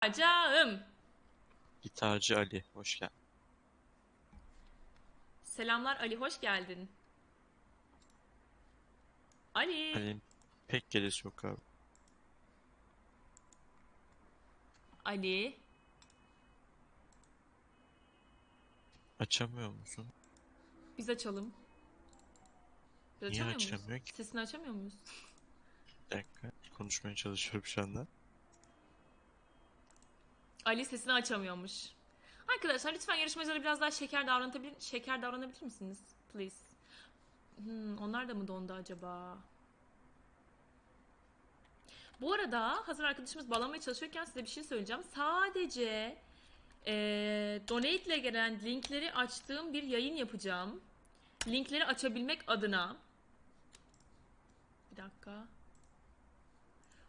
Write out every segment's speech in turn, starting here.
Acağım. Gitarcı Ali, hoş geldin. Selamlar Ali, hoş geldin. Ali. Ali'nin pek gelesi yok abi. Ali. Açamıyor musun? Biz açalım. Biz Niye açamıyor muyuz? açamıyor ki? Sesini açamıyor muyuz? Bir dakika, konuşmaya çalışıyorum şu anda. Ali sesini açamıyormuş. Arkadaşlar lütfen yarışmacılara biraz daha şeker davranabilir, şeker davranabilir misiniz? Please. Hmm, onlar da mı dondu acaba? Bu arada hazır arkadaşımız bağlamaya çalışıyorken size bir şey söyleyeceğim. Sadece eee donate ile gelen linkleri açtığım bir yayın yapacağım. Linkleri açabilmek adına. Bir dakika.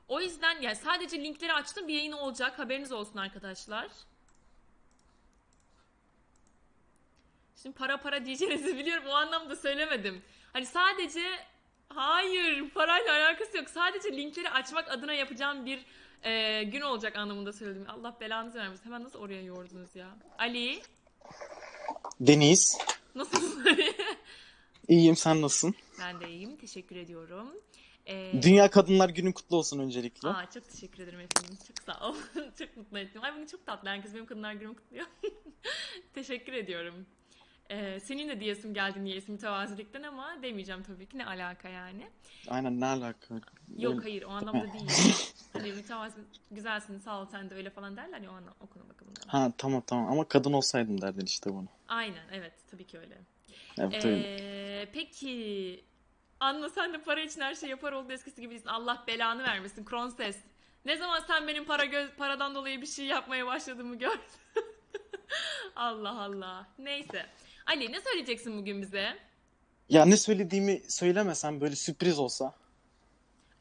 O yüzden yani sadece linkleri açtım bir yayın olacak. Haberiniz olsun arkadaşlar. Şimdi para para diyeceğinizi biliyorum. O anlamda söylemedim. Hani sadece hayır parayla alakası yok. Sadece linkleri açmak adına yapacağım bir e, gün olacak anlamında söyledim. Allah belanızı vermesin. Hemen nasıl oraya yordunuz ya? Ali Deniz. nasılsın? İyiyim sen nasılsın? ben de iyiyim. Teşekkür ediyorum. E, Dünya Kadınlar Günü kutlu olsun öncelikle. Aa, çok teşekkür ederim efendim. Çok sağ ol. çok mutlu ettim. Ay bugün çok tatlı. Herkes benim kadınlar günümü kutluyor. teşekkür ediyorum. Ee, senin de diyesim geldi niyeyse mütevazilikten ama demeyeceğim tabii ki. Ne alaka yani? Aynen ne alaka? Yok Öyle- hayır o anlamda değil. Hani mütevazi, güzelsin sağ ol sen de öyle falan derler ya o, anlam, o konu bakımından. Ha tamam tamam ama kadın olsaydım derdin işte bunu. Aynen evet tabii ki öyle. Evet öyle. Ee, peki Anla sen de para için her şey yapar oldu eskisi gibi değilsin. Allah belanı vermesin Kronses. Ne zaman sen benim para göz, paradan dolayı bir şey yapmaya başladığımı gördün. Allah Allah. Neyse. Ali ne söyleyeceksin bugün bize? Ya ne söylediğimi söylemesem böyle sürpriz olsa.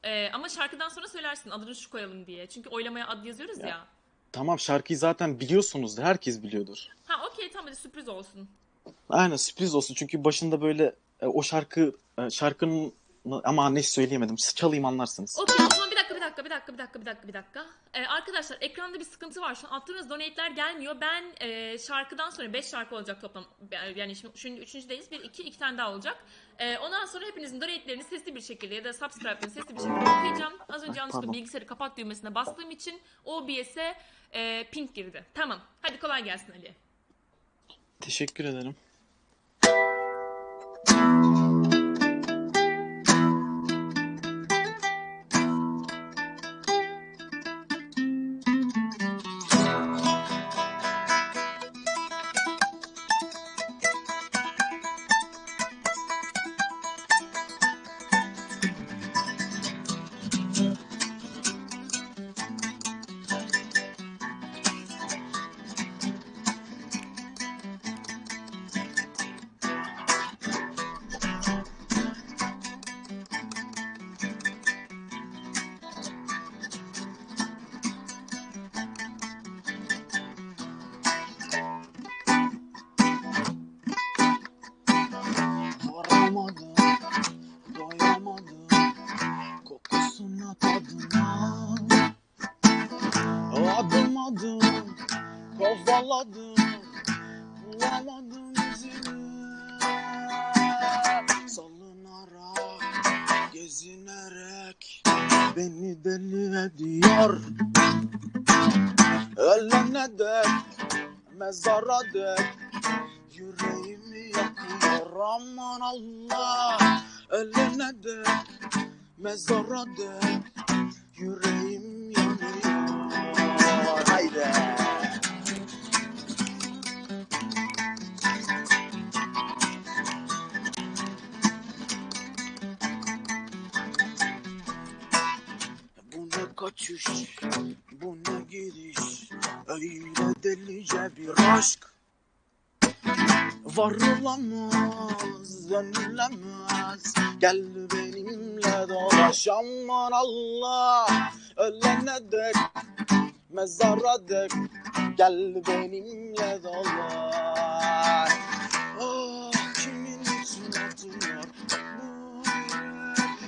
Ee, ama şarkıdan sonra söylersin adını şu koyalım diye. Çünkü oylamaya ad yazıyoruz ya. Ya. Tamam şarkıyı zaten biliyorsunuzdur. Herkes biliyordur. Ha okey tamam hadi sürpriz olsun. Aynen sürpriz olsun çünkü başında böyle e, o şarkı e, şarkının ama ne söyleyemedim. Çalayım anlarsınız. Okey o zaman bir dakika bir dakika bir dakika bir dakika bir dakika bir dakika. Ee, arkadaşlar ekranda bir sıkıntı var. Şu an attığınız donate'ler gelmiyor. Ben e, şarkıdan sonra 5 şarkı olacak toplam. Yani şimdi, üçüncüdeyiz. Bir iki iki tane daha olacak. Ee, ondan sonra hepinizin donate'lerini sesli bir şekilde ya da subscribe'lerini sesli bir şekilde okuyacağım. Az önce yanlışlıkla Pardon. bilgisayarı kapat düğmesine bastığım için OBS'e e, ping girdi. Tamam. Hadi kolay gelsin Ali. Teşekkür ederim. Bulamadım izini. Salınarak, gezinerek beni deli ediyor. Ölene dek, mezara dek Yüreğimi yakıyor aman Allah Ölene dek mezara dek Yüreğim yanıyor Haydi kaçış, bu ne gidiş Öyle delice bir aşk. Varılamaz, dönülemez Gel benimle dolaş aman Allah. Ölene dek, mezara dek Gel benimle dolaş. Ah kimin için yürek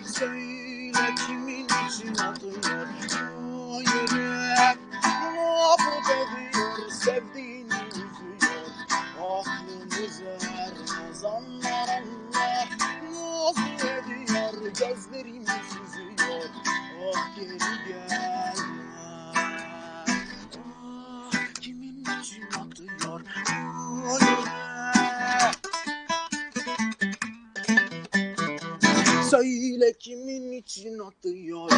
Söyle kimin için atıyor sevdiğini üzüyor Aklımız ermez anlar Allah Nazlı ediyor gözlerim süzüyor Ah geri gelmez. Ah kimin için yürek Söyle kimin için atıyor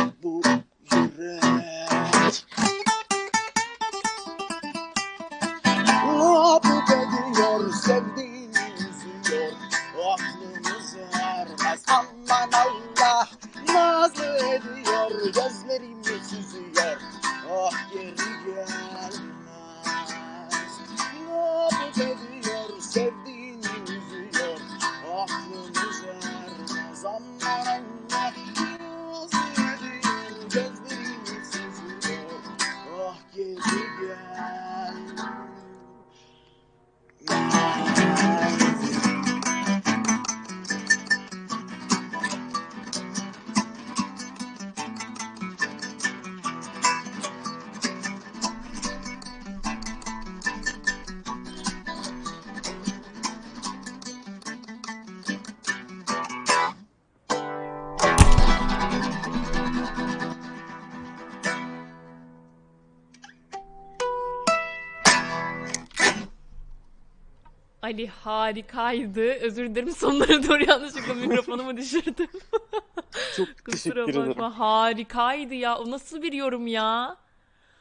Ali harikaydı. Özür dilerim sonlara doğru yanlışlıkla mikrofonumu düşürdüm. Çok Kusura teşekkür ederim. bakma harikaydı ya. O nasıl bir yorum ya?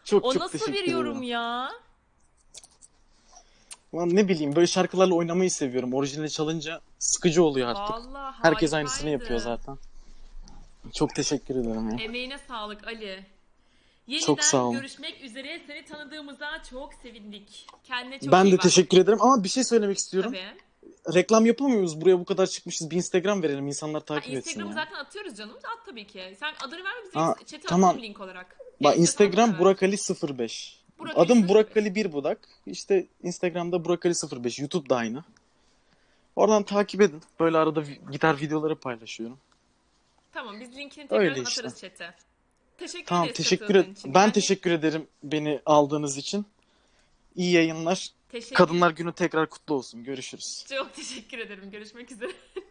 Çok O çok nasıl teşekkür bir yorum ederim. ya? Lan ne bileyim böyle şarkılarla oynamayı seviyorum. Orijinali çalınca sıkıcı oluyor artık. Vallahi Herkes aynısını harikaydı. yapıyor zaten. Çok teşekkür ederim ya. Emeğine sağlık Ali. Yeniden Çok sağ olun. görüşmek üzere. Seni tanıdığımıza çok sevindik. Kendine çok ben iyi de bak. teşekkür ederim ama bir şey söylemek istiyorum. Tabii. Reklam yapamıyoruz. Buraya bu kadar çıkmışız. Bir Instagram verelim insanlar Ha, takip etsin Instagram'ı ya. zaten atıyoruz canım. At tabii ki. Sen adını verme bize Ha, chat'e tamam. link olarak. Bak Evet, Instagram Burak Ali 05. Burak Adım 05. Burak Ali Bir Budak. İşte Instagram'da Burak Ali 05. YouTube da aynı. Oradan takip edin. Böyle arada gitar videoları paylaşıyorum. Tamam biz linkini tekrar Öyle işte. atarız chat'e. Teşekkür Tamam ederiz teşekkür ederim. için. Ben Yani teşekkür ederim beni aldığınız için. İyi yayınlar. teşekkür- Kadınlar Günü tekrar kutlu olsun. Görüşürüz. Çok teşekkür ederim. Görüşmek üzere.